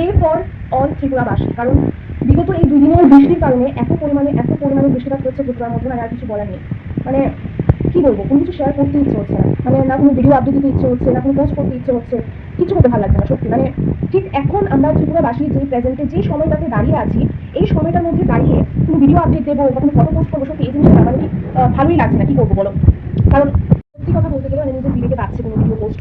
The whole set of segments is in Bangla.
প্রে ফর অল ত্রিপুরাবাসী কারণ বিগত এই দুই দিনের বৃষ্টির কারণে এত পরিমাণে এত পরিমাণে বৃষ্টিপাত হচ্ছে ত্রিপুরার মধ্যে মানে আর কিছু বলার নেই। মানে কি বলব কোনো কিছু শেয়ার করতে ইচ্ছে হচ্ছে না। মানে না কোনো ভিডিও আপডেট দিতে ইচ্ছে হচ্ছে না কোনো পোস্ট করতে ইচ্ছে হচ্ছে কিছু করতে ভালো লাগছে না সত্যি। মানে ঠিক এখন আমরা ত্রিপুরাবাসী যে প্রেজেন্টে যে সময়টাতে দাঁড়িয়ে আছি এই সময়টার মধ্যে দাঁড়িয়ে কোনো ভিডিও আপডেট দেবো বা কোনো ফটো পোস্ট করব সত্যি এই জিনিসটা আহ, ভালোই লাগছে না। কি করব বলো? কারণ সত্যি কথা বলতে গেলে মানে নিজের দিকে পাচ্ছে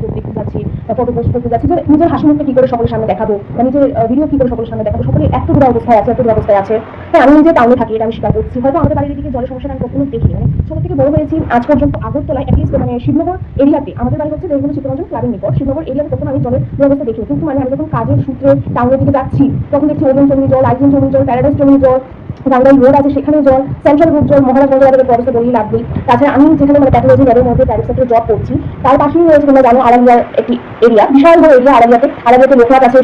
করতে যাচ্ছি বা ফটো পোস্ট করতে যাচ্ছি, যে নিজের হাসি মুখটা কি করে সকলের সামনে দেখাবো বা নিজের ভিডিও কি করে সকলের সামনে দেখাবো, সকলে এত দূর অবস্থায় আছে এত দূর অবস্থায় আছে। হ্যাঁ আমি নিজে টাউনে থাকি, এটা আমি স্বীকার করছি। হয়তো আমাদের বাড়ির দিকে জলের সমস্যা আমি কখনো দেখি মানে ছোট থেকে বড় হয়েছি, আজ পর্যন্ত আগরতলায় অ্যাটলিস্ট মানে শিবনগর এরিয়াতে, আমাদের বাড়ি হচ্ছে দেবগুলো চিত্তরঞ্জন ক্লাবের নিকট। শিবনগর এরিয়াতে কখনো আমি জলের দুরবস্থা দেখিনি। কিন্তু মানে আমি যখন কাজের সূত্রে টাউনের দিকে যাচ্ছি, তখন দেখছি ওজন চমনি জল, আইজন চমনি জল, প্যারাডাইস চমনি জল গাঙ্গাই রোড আছে সেখানে জল সেন্ট্রাল রোড জল অবস্থা বলেই লাভ তাছাড়া আমি যেখানে মানে প্যাথোলজি ল্যাবের মধ্যে জব করছি, তার পাশেই রয়েছে তোমরা জানো আলামিয়ার একটি এরিয়া বিশাল বড় এরিয়া আলামিয়াতে লোকনাথ আছে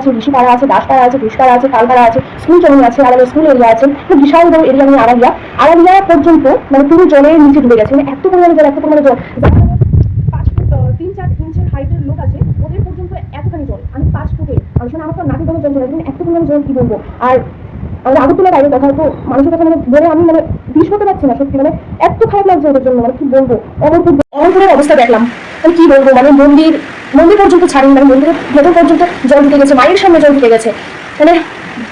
আছে, ঋষিপাড়া আছে, দাসপাড়া আছে, ঘুষপাড়া আছে আছে, স্কুল চমনি আছে আলামিয়া স্কুল এরিয়া আছে। তো বিশাল বড় এরিয়া নিয়ে আলামিয়া আলামিয়া পর্যন্ত মানে পুরো জলের নিচে ডুবে গেছে। মানে এত পরিমাণে জল, এত পরিমাণে জল। তিন চার হাইটের লোক আছে, ওদের পর্যন্ত জল। আমি ফুটে আমি আমার তো নাকি কোনো জল এত পরিমাণে জল কি বলব? আর আমাদের তুলে বাইরে কথা তো মানুষের কথা মানে বলে আমি মানে বিষ হতে পারছি না, সত্যি মানে এত খারাপ লাগছে ওদের জন্য মানে কি বলব? অমরপুর অমরপুরের অবস্থা দেখলাম। মানে কি বলব? মানে মন্দির মন্দির পর্যন্ত ছাড়িনি মানে মন্দিরের ভেতর পর্যন্ত জল ঢুকে গেছে, মায়ের সামনে জল ঢুকে গেছে। মানে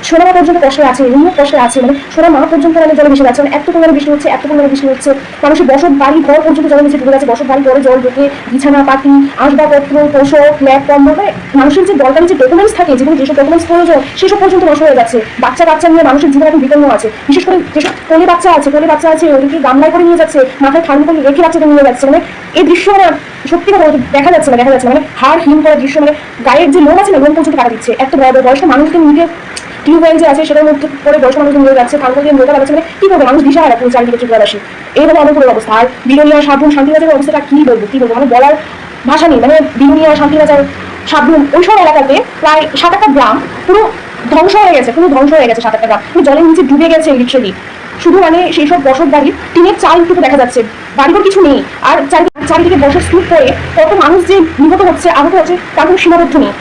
সোনামা পর্যন্ত কষ্টে আছে রিমুখ কষ্টে আছে মানে সোনা মা পর্যন্ত মানে জলে যাচ্ছে। মানে এত পরিমাণে বৃষ্টি হচ্ছে, এত পরিমাণে বৃষ্টি হচ্ছে। মানুষের বসত বাড়ি ঘর পর্যন্ত জলের নিচে ঢুকে গেছে, বসত বাড়ি ঘরে জল ঢুকে, বিছানা পাতি আসবাবপত্র তোষক ল্যাপ কম্বল মানে মানুষের যে দরকারি যে ডকুমেন্টস থাকে, যেগুলো যেসব ডকুমেন্টস প্রয়োজন, সেসব পর্যন্ত নষ্ট হয়ে যাচ্ছে। বাচ্চা বাচ্চা নিয়ে মানুষের জীবন এখন বিপন্ন আছে। বিশেষ করে যেসব কোলে বাচ্চা আছে, কোলে বাচ্চা আছে, ওদেরকে গামলায় করে নিয়ে যাচ্ছে, মাথায় ঠান্ডা করে রেখে বাচ্চাদের নিয়ে যাচ্ছে। মানে এই দৃশ্য মানে সত্যি কথা দেখা যাচ্ছে না, দেখা যাচ্ছে মানে হাড় হিম করা দৃশ্য মানে গায়ের যে লোম আছে না, লোম পর্যন্ত কাটা দিচ্ছে। এত বড় বয়স্ক মানুষকে নিয়ে টিউবওয়েল যে আছে সেটার মধ্যে পরে বয়স্ক মানুষ নিয়ে যাচ্ছে থাঙ্গল দিয়ে মোটা লাগছে মানে কি করবে মানুষ দিশা হারা পুরো চারিদিকে ত্রিপুরাবাসী এইভাবে অনেকগুলো অবস্থা। আর বিরোনিয়া সাবুন শান্তিবাজারের অবস্থাটা কি বলব কি বলব মানে বলার ভাষা নেই। মানে বিরোনিয়া শান্তিবাজার সাবুন ওইসব এলাকাতে প্রায় সাত আটটা গ্রাম পুরো ধ্বংস হয়ে গেছে, পুরো ধ্বংস হয়ে গেছে সাত আটটা গ্রাম। পুরো জলের নিচে ডুবে গেছে লিটারেলি শুধু মানে সেই সব বসত বাড়ির টিনের চালটুকু দেখা যাচ্ছে। বাড়িঘর কিছু নেই। আর চারি- চারিদিকে বসে স্তূপ করে কত মানুষ যে নিহত হচ্ছে, আহত হচ্ছে, তার কোনো সীমাবদ্ধ নেই।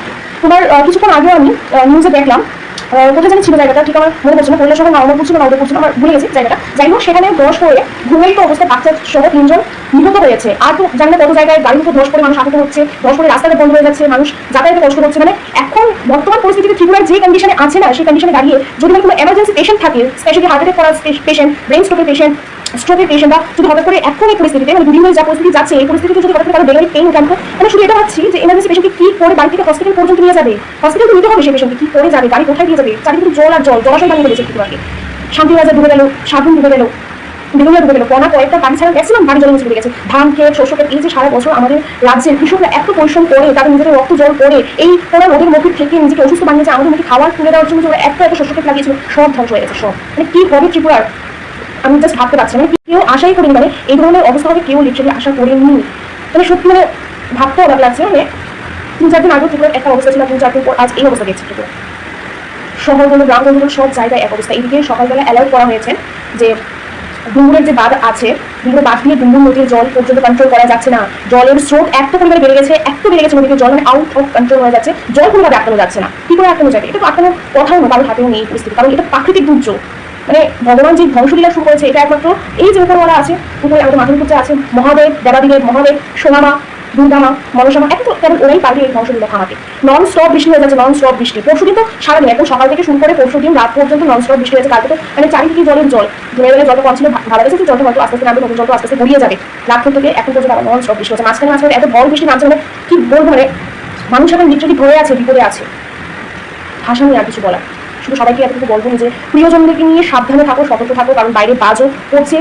তোমার কিছুক্ষণ আগেও আমি নিউজে দেখলাম কোথায় জানি ছিল জায়গাটা, ঠিক আমার মনে পড়ছে না কৈলাস সঙ্গে নামা পড়ছিল না, ওদের পড়ছিল আমার ভুলে গেছি, জায়গাটা। যাই হোক, সেখানে ধস হয়ে ঘুমেই তো অবস্থায় বাচ্চা সহ তিনজন নিহত হয়েছে। আর তো জানি না কত জায়গায় গাড়ির উপর ধস পড়ে মানুষ আহত হচ্ছে, ধস পড়ে রাস্তাটা বন্ধ হয়ে যাচ্ছে, মানুষ যাতায়াতে কষ্ট হচ্ছে মানে এখন বর্তমান পরিস্থিতিতে ত্রিপুরার যে কন্ডিশনে আছে না, সেই কন্ডিশনে দাঁড়িয়ে যদি মানে কোনো এমার্জেন্সি পেশেন্ট থাকে স্পেশালি হার্ট অ্যাটাক করা পেশেন্ট ব্রেন স্ট্রোকের পেশেন্ট স্ট্রোকের পেশেন্ট বা যদি হঠাৎ করে এখন এই পরিস্থিতিতে মানে দুদিন ধরে যা পরিস্থিতি যাচ্ছে, এই পরিস্থিতিতে যদি হঠাৎ করে কারও ডেলিভারি পেইন উঠান মানে শুধু এটা ভাবছি যে এমার্জেন্সি পেশেন্টকে কি করে বাড়ি থেকে হসপিটাল পর্যন্ত নিয়ে যাবে? হসপিটাল তো নিতে হবে সেই পেশেন্টকে কি করে যাবে? গাড়ি কোথায় দিয়ে যাবে? চারিদিকে জল আর জল, জলাশয় বানিয়ে দিয়েছে একটু আগে। শান্তিবাজার ডুবে গেল সাবুন ডুবে গেল বেগুনিয়া ডুবে গেল কণা কয়েকটা বাড়ি ছাড়া গেছিলাম, বাড়ি জলের নিচে গেছে। ধান ক্ষেত, শস্য ক্ষেত, এই যে সারা বছর আমাদের রাজ্যের কৃষকরা এত পরিশ্রম করে, তাদের নিজেদের রক্ত জল করে, এই কোনা নদীর মুখে থেকে নিজেকে অসুস্থ বানিয়েছে, আমাদের মুখে খাবার তুলে দেওয়ার জন্য যে ওরা এত এত শস্য ক্ষেত লাগিয়েছিল, সব ধ্বংস হয়ে গেছে, সব। মানে কি হবে ত্রিপুরার? আমি জাস্ট ভাবতে পারছি না। কেউ আশাই করিনি মানে এই ধরনের অবস্থা হবে, কেউ লিটারালি আশা করেনি মানে সত্যি মানে ভাবতে অবাক লাগছে মানে তিন চার দিন আগে ত্রিপুরার একটা অবস্থা ছিল তিন চার দিন পর আজ এই অবস্থা দেখছি ত্রিপুরা শহরগুলো গ্রামগুলো সব জায়গায় এক অবস্থা। এদিকে সকালবেলা অ্যালার্ট করা হয়েছে যে ডুমুরের যে বাঁধ আছে, ডুমুরের বাঁধ দিয়ে ডুমুর নদীর জল পর্যন্ত কন্ট্রোল করা যাচ্ছে না। জলের স্রোত এত পরিমাণে বেড়ে গেছে, এত বেড়ে গেছে নদীতে জল মানে আউট অফ কন্ট্রোল হয়ে যাচ্ছে। জল কোনোভাবে আটকানো যাচ্ছে না। কি করে আটকানো যাবে? এটা তো আটকানোর কথাও না, কারোর হাতেও নেই পরিস্থিতি। কারণ এটা প্রাকৃতিক দুর্যোগ। মানে ভগবান যে ধ্বংসলীলা শুরু করেছে এটা একমাত্র এই যে উপরওয়ালা আছে। উপরে আমাদের মাথার আছে মহাদেব দেবাদেবের মহাদেব, সোনামা, দুর্গামা, মনসামা এখন তো কেবল ওরাই পারবে এই ধ্বংসলীলা থামাতে। নন স্টপ বৃষ্টি হয়ে যাচ্ছে নন স্টপ বৃষ্টি। পরশু দিন তো সারাদিন এখন সকাল থেকে শুরু করে পরশু দিন, রাত পর্যন্ত নন স্টপ বৃষ্টি হয়েছে। কালকে তো মানে চারিদিকে জলের জল। দিনের বেলা জলটা কম ছিল ভালো গেছে জলটা হয়তো আস্তে আস্তে নামবে, নতুন জলটা আস্তে আস্তে গড়িয়ে যাবে। রাত থেকে এখন পর্যন্ত আবার নন স্টপ বৃষ্টি হচ্ছে। মাঝখানে মাঝখানে এত ভর বৃষ্টি নামছে মানে কি বলব মানে মানুষ এখন লিটারালি ভয়ে আছে, বিপদে আছে। ভাষা নিয়ে আর কিছু বলার শুধু সবাইকে এতটুকু বলব যে প্রিয়জনদেরকে নিয়ে সাবধানে থাকো, সতর্ক থাকো, কারণ বাইরে বাজও পড়ছে